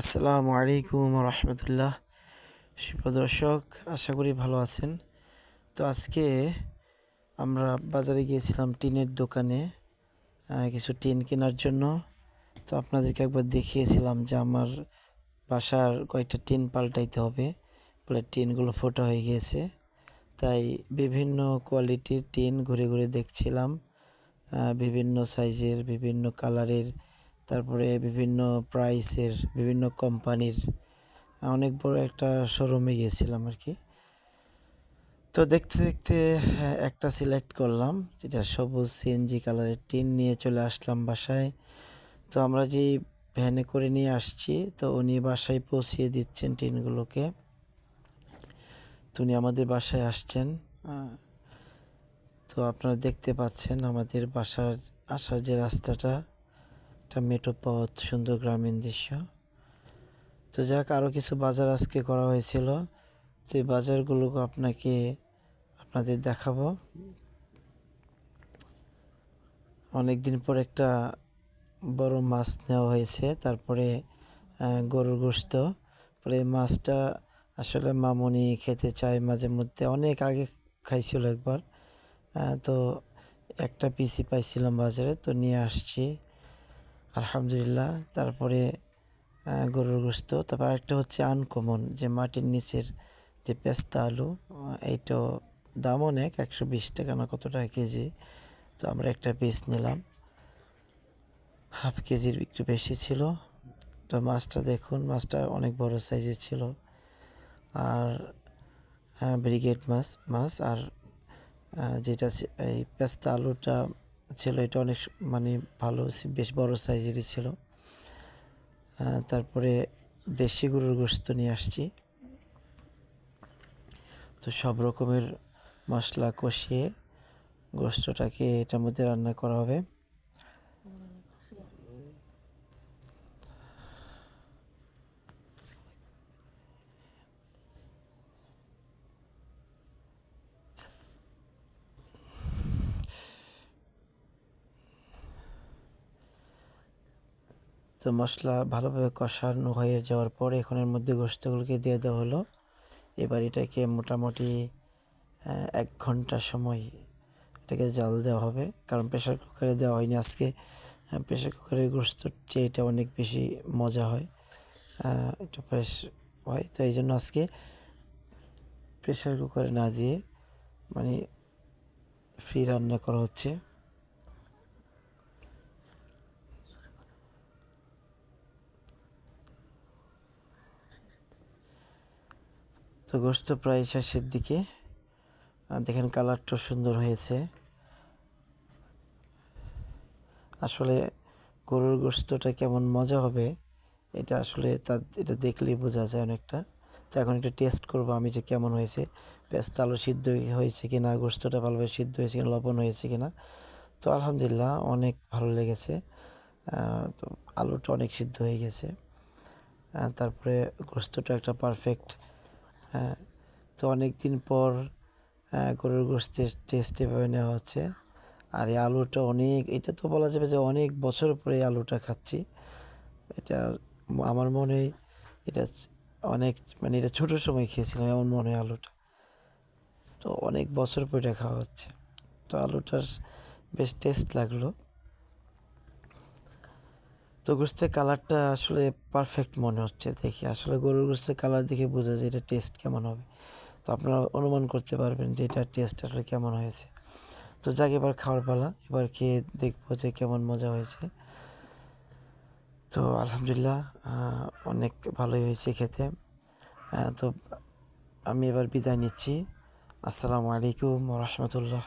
আসসালামু আলাইকুম রহমতুল্লাহ। সুপ্রদর্শক আশা করি ভালো আছেন। তো আজকে আমরা বাজারে গিয়েছিলাম টিনের দোকানে কিছু টিন কেনার জন্য। তো আপনাদেরকে একবার দেখিয়েছিলাম যে আমার বাসার কয়েকটা টিন পাল্টাইতে হবে, বলে টিনগুলো ফোটা হয়ে গিয়েছে। তাই বিভিন্ন কোয়ালিটির টিন ঘুরে ঘুরে দেখছিলাম বিভিন্ন সাইজের, বিভিন্ন কালারের তারপরে বিভিন্ন প্রাইসের বিভিন্ন কোম্পানির অনেক বড় একটা শোরুমে গিয়েছিলাম আর কি। তো দেখতে দেখতে হ্যাঁ, একটা সিলেক্ট করলাম যেটা সবুজ সিএনজি কালারের টিন নিয়ে চলে আসলাম বাসায়। তো আমরা যে ভ্যানে করে নিয়ে আসছি তো উনি বাসায় পৌঁছিয়ে দিচ্ছেন টিনগুলোকে তো উনি আমাদের বাসায় আসছেন। তো আপনারা দেখতে পাচ্ছেন আমাদের বাসার আসার যে রাস্তাটা। একটা মেঠো পথ সুন্দর গ্রামীণ দৃশ্য। তো যাক আরও কিছু বাজার আজকে করা হয়েছিল। তো এই বাজারগুলোকে আপনাকে আপনাদের দেখাবো। অনেক দিন পর একটা বড় মাছ নেওয়া হয়েছে, তারপরে গরুর গোস্ত পরে মাছটা আসলে মামুনি খেতে চায় মাঝে মধ্যে, অনেক আগে খাইছিল একবার। তো একটা পিসি পাইছিলাম বাজারে, তো নিয়ে আসছি। আলহামদুলিল্লাহ। তারপরে গরুর গোস্ত। তারপর একটা হচ্ছে আনকমন, যে মাটির নিচের যে পেস্তা আলু এইটাও দাম অনেক, একশো বিশ টাকা না কত টাকা কেজি। তো আমরা একটা পিস নিলাম। হাফ কেজির একটু বেশি ছিল। তো মাছটা দেখুন, মাছটা অনেক বড় সাইজের ছিল। আর ব্রিগেড মাছ মাছ আর যেটা এই পেস্তা আলুটা ছিল, এটা অনেক মানে ভালো বেশ বড় সাইজেরই ছিল। তারপরে দেশি গরুর গোস্ত নিয়ে আসছি। তো সব রকমের মশলা কষিয়ে গোস্তটাকে এটার মধ্যে রান্না করা হবে। তো মশলা ভালোভাবে কষানো হয়ে যাওয়ার পরে এখন এর মধ্যে গোস্তগুলোকে দিয়ে দেওয়া হলো। এবার এটাকে মোটামুটি এক ঘণ্টা সময় এটাকে জাল দেওয়া হবে। কারণ প্রেশার কুকারে দেওয়া হয়নি আজকে। প্রেশার কুকারের গোস্তর চেয়ে এটা অনেক বেশি মজা হয়। একটু ফ্রেশ হয়। তো এই জন্য আজকে প্রেশার কুকারে না দিয়ে মানে ফ্রি রান্না করা হচ্ছে। তো গোস্ত প্রায় শেষের দিকে। দেখেন কালারটা সুন্দর হয়েছে। আসলে গরুর গোস্তটা কেমন মজা হবে, এটা আসলে তার, এটা দেখলেই বোঝা যায় অনেকটা। তো এখন একটু টেস্ট করব আমি যে কেমন হয়েছে, পেস্তা আলু সিদ্ধ হয়েছে কি না গোস্তটা ভালোভাবে সিদ্ধ হয়েছে কিনা, লবণ হয়েছে কি না তো আলহামদুলিল্লাহ অনেক ভালো লেগেছে। তো আলুটা অনেক সিদ্ধ হয়ে গেছে। তারপরে গোস্তটা একটা পারফেক্ট হ্যাঁ তো অনেক দিন পর গরুর গোস্তের টেস্ট এভাবে নেওয়া হচ্ছে। আর এই আলুটা অনেক, এটা তো বলা যাবে যে অনেক বছর পরে এই আলুটা খাচ্ছি। এটা আমার মনে হয় এটা অনেক মানে এটা ছোটো সময় খেয়েছিলাম এমন মনে হয় আলুটা। তো অনেক বছর পরে এটা খাওয়া হচ্ছে। তো আলুটার বেশ টেস্ট লাগল। তো গোস্তের কালারটা আসলে পারফেক্ট মনে হচ্ছে দেখি। আসলে গরুর গোস্তের কালার দেখে বোঝা যায় এটা টেস্ট কেমন হবে। তো আপনারা অনুমান করতে পারবেন যে এটা টেস্ট আসলে কেমন হয়েছে। তো যাক, এবার খাওয়ার পালা, এবার খেয়ে দেখব যে কেমন মজা হয়েছে। তো আলহামদুলিল্লাহ অনেক ভালোই হয়েছে খেতে। তো আমি এবার বিদায় নিচ্ছি। আসসালামু আলাইকুম রহমতুল্লাহ।